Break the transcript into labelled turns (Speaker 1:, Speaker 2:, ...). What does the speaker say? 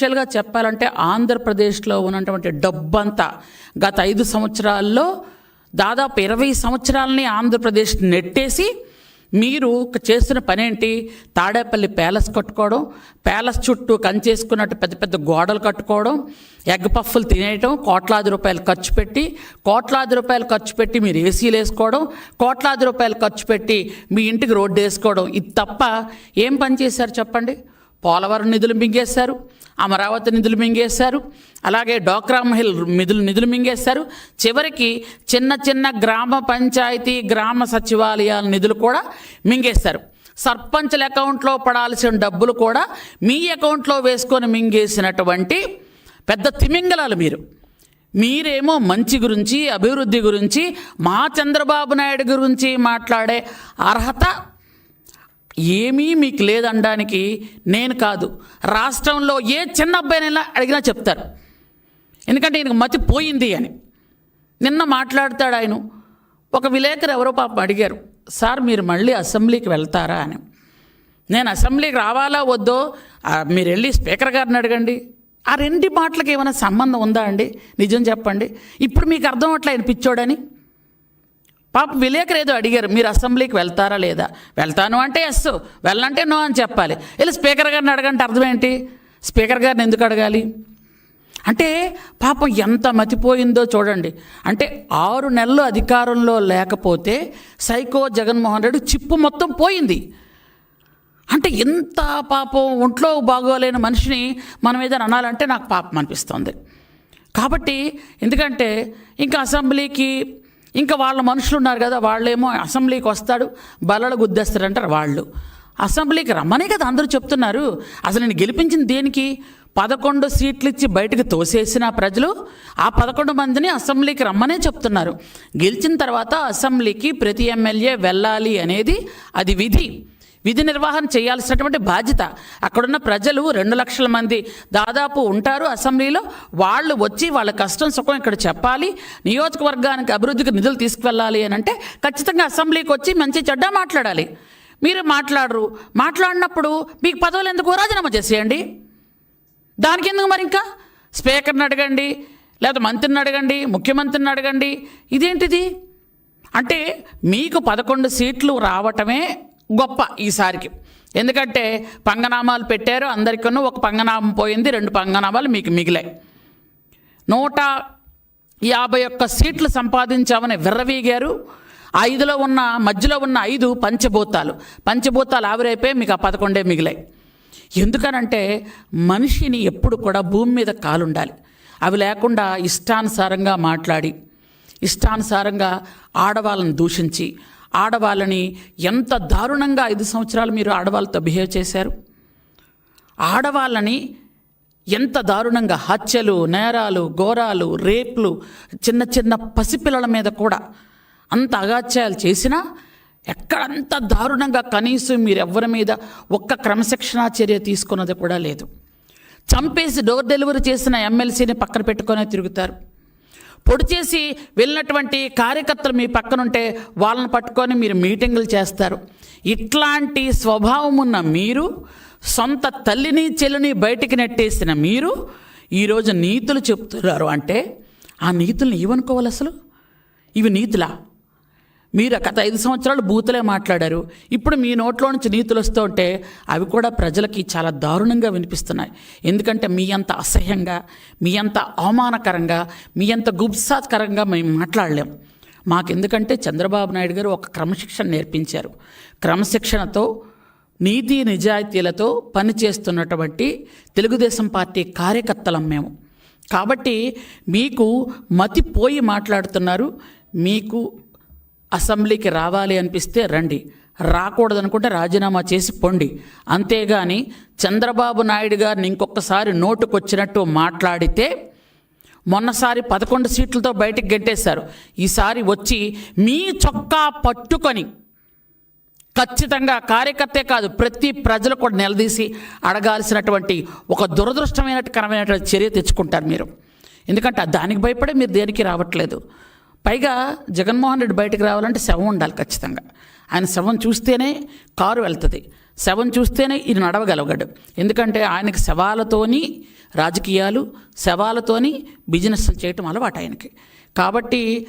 Speaker 1: యాక్చువల్గా చెప్పాలంటే ఆంధ్రప్రదేశ్లో ఉన్నటువంటి డబ్బంతా గత ఐదు సంవత్సరాల్లో దాదాపు ఇరవై సంవత్సరాలని ఆంధ్రప్రదేశ్ నెట్టేసి మీరు చేస్తున్న పని ఏంటి తాడేపల్లి ప్యాలెస్ కట్టుకోవడం ప్యాలెస్ చుట్టూ కంచేసుకున్నట్టు పెద్ద పెద్ద గోడలు కట్టుకోవడం ఎగ్ పఫ్ఫులు తినేయటం కోట్లాది రూపాయలు ఖర్చు పెట్టి కోట్లాది రూపాయలు ఖర్చు పెట్టి మీరు ఏసీలు వేసుకోవడం కోట్లాది రూపాయలు ఖర్చు పెట్టి మీ ఇంటికి రోడ్డు వేసుకోవడం. ఇది తప్ప ఏం పని చేశారు చెప్పండి? పోలవరం నిధులు మింగేశారు అమరావతి నిధులు మింగేశారు అలాగే డోక్రా మహిళ నిధులు నిధులు మింగేశారు. చివరికి చిన్న చిన్న గ్రామ పంచాయతీ గ్రామ సచివాలయాల నిధులు కూడా మింగేశారు. సర్పంచ్ల అకౌంట్లో పడాల్సిన డబ్బులు కూడా మీ అకౌంట్లో వేసుకొని మింగేసినటువంటి పెద్ద తిమింగలాలు మీరు. మీరేమో మంచి గురించి అభివృద్ధి గురించి మా చంద్రబాబు నాయుడు గురించి మాట్లాడే అర్హత ఏమీ మీకు లేదనడానికి నేను కాదు. రాష్ట్రంలో ఏ చిన్న అబ్బాయినైనా అడిగినా చెప్తారు. ఎందుకంటే ఈయనకు మతి పోయింది అని. నిన్న మాట్లాడతాడు ఆయన. ఒక విలేకరు ఎవరో పాపం అడిగారు సార్ మీరు మళ్ళీ అసెంబ్లీకి వెళ్తారా? అని. నేను అసెంబ్లీకి రావాలా వద్దో? మీరు వెళ్ళి స్పీకర్ గారిని అడగండి. ఆ రెండు మాటలకు ఏమైనా సంబంధం ఉందా అండి? నిజం చెప్పండి. ఇప్పుడు మీకు అర్థం అవట్లే ఆయన పిచ్చోడని. పాప విలేకరు ఏదో అడిగారు మీరు అసెంబ్లీకి వెళ్తారా లేదా? వెళ్తాను అంటే ఎస్ వెళ్ళంటే నో అని చెప్పాలి. వెళ్ళి స్పీకర్ గారిని అడగంటే అర్థం ఏంటి? స్పీకర్ గారిని ఎందుకు అడగాలి? అంటే పాపం ఎంత మతిపోయిందో చూడండి. అంటే ఆరు నెలలు అధికారంలో లేకపోతే సైకో జగన్మోహన్ రెడ్డి చిప్పు మొత్తం పోయింది. అంటే ఎంత పాపం ఒంట్లో బాగోలేని మనిషిని మనం ఏదైనా అనాలంటే నాకు పాపం అనిపిస్తుంది. కాబట్టి ఎందుకంటే ఇంకా అసెంబ్లీకి ఇంకా వాళ్ళ మనుషులు ఉన్నారు కదా వాళ్ళేమో అసెంబ్లీకి వస్తాడు బలలు గుద్దేస్తారంటారు వాళ్ళు. అసెంబ్లీకి రమ్మనే కదా అందరూ చెప్తున్నారు. అసలు నేను గెలిపించిన దేనికి? పదకొండు సీట్లు ఇచ్చి బయటకు తోసేసిన ప్రజలు ఆ పదకొండు మందిని అసెంబ్లీకి రమ్మనే చెప్తున్నారు. గెలిచిన తర్వాత అసెంబ్లీకి ప్రతి ఎమ్మెల్యే వెళ్ళాలి అనేది అది విధి. విధి నిర్వహణ చేయాల్సినటువంటి బాధ్యత. అక్కడున్న ప్రజలు రెండు లక్షల మంది దాదాపు ఉంటారు అసెంబ్లీలో. వాళ్ళు వచ్చి వాళ్ళ కష్టం సుఖం ఇక్కడ చెప్పాలి. నియోజకవర్గానికి అభివృద్ధికి నిధులు తీసుకువెళ్ళాలి అని అంటే ఖచ్చితంగా అసెంబ్లీకి వచ్చి మంచి చెడ్డ మాట్లాడాలి. మీరు మాట్లాడరు. మాట్లాడినప్పుడు మీకు పదవులు ఎందుకు రాజీనామా చేసేయండి? దానికి ఎందుకు మరి ఇంకా? స్పీకర్ని అడగండి లేదా మంత్రిని అడగండి ముఖ్యమంత్రిని అడగండి. ఇదేంటిది? అంటే మీకు పదకొండు సీట్లు రావటమే గొప్ప ఈసారికి. ఎందుకంటే పంగనామాలు పెట్టారు అందరికీ ఒక పంగనామం పోయింది రెండు పంగనామాలు మీకు మిగిలాయి. నూట యాభై ఒక్క సీట్లు సంపాదించామని విర్రవీగారు ఐదులో ఉన్న మధ్యలో ఉన్న ఐదు పంచభూతాలు. పంచభూతాలు ఆవిరైపోయి మీకు ఆ పదకొండే మిగిలాయి. ఎందుకనంటే మనిషిని ఎప్పుడు కూడా భూమి మీద కాలుండాలి. అవి లేకుండా ఇష్టానుసారంగా మాట్లాడి ఇష్టానుసారంగా ఆడవాళ్ళని దూషించి ఆడవాళ్ళని ఎంత దారుణంగా ఐదు సంవత్సరాలు మీరు ఆడవాళ్ళతో బిహేవ్ చేశారు? ఆడవాళ్ళని ఎంత దారుణంగా హత్యలు నేరాలు ఘోరాలు రేపులు చిన్న చిన్న పసిపిల్లల మీద కూడా అంత అగాత్యాలు చేసినా ఎక్కడంత దారుణంగా కనీసం మీరు ఎవరి మీద ఒక్క క్రమశిక్షణా చర్య తీసుకున్నది కూడా లేదు. చంపేసి డోర్ డెలివరీ చేసిన ఎమ్మెల్సీని పక్కన పెట్టుకొని తిరుగుతారు. పొడి చేసి వెళ్ళినటువంటి కార్యకర్తలు మీ పక్కనుంటే వాళ్ళని పట్టుకొని మీరు మీటింగులు చేస్తారు. ఇట్లాంటి స్వభావం ఉన్న మీరు సొంత తల్లిని చెల్లిని బయటికి నెట్టేసిన మీరు ఈరోజు నీతులు చెప్తున్నారు. అంటే ఆ నీతుల్ని ఏమనుకోవాలి అసలు? ఇవి నీతులా? మీరు గత ఐదు సంవత్సరాలు బూతులే మాట్లాడారు. ఇప్పుడు మీ నోట్లో నుంచి నీతులు వస్తూ ఉంటే అవి కూడా ప్రజలకి చాలా దారుణంగా వినిపిస్తున్నాయి. ఎందుకంటే మీ అంత అసహ్యంగా మీ అంత అవమానకరంగా మీ అంత గుబ్సాకరంగా మేము మాట్లాడలేం. మాకెందుకంటే చంద్రబాబు నాయుడు గారు ఒక క్రమశిక్షణ నేర్పించారు. క్రమశిక్షణతో నీతి నిజాయితీలతో పనిచేస్తున్నటువంటి తెలుగుదేశం పార్టీ కార్యకర్తలం మేము. కాబట్టి మీకు మతిపోయి మాట్లాడుతున్నారు మీకు అసెంబ్లీకి రావాలి అనిపిస్తే రండి. రాకూడదనుకుంటే రాజీనామా చేసి పొండి. అంతేగాని చంద్రబాబు నాయుడు గారిని ఇంకొకసారి నోటుకొచ్చినట్టు మాట్లాడితే మొన్నసారి పదకొండు సీట్లతో బయటకు గెట్టేశారు ఈసారి వచ్చి మీ చొక్కా పట్టుకొని ఖచ్చితంగా కార్యకర్తే కాదు ప్రతి ప్రజలు కూడా నిలదీసి అడగాల్సినటువంటి ఒక దురదృష్టమైనకరమైనటువంటి చర్య తెచ్చుకుంటారు మీరు. ఎందుకంటే దానికి భయపడే మీరు దేనికి రావట్లేదు. పైగా జగన్మోహన్ రెడ్డి బయటకు రావాలంటే శవం ఉండాలి ఖచ్చితంగా. ఆయన శవం చూస్తేనే కారు వెళ్తుంది. శవం చూస్తేనే ఈయన నడవగలగడు. ఎందుకంటే ఆయనకి శవాలతోని రాజకీయాలు శవాలతోని బిజినెస్ చేయటం అలవాటు ఆయనకి. కాబట్టి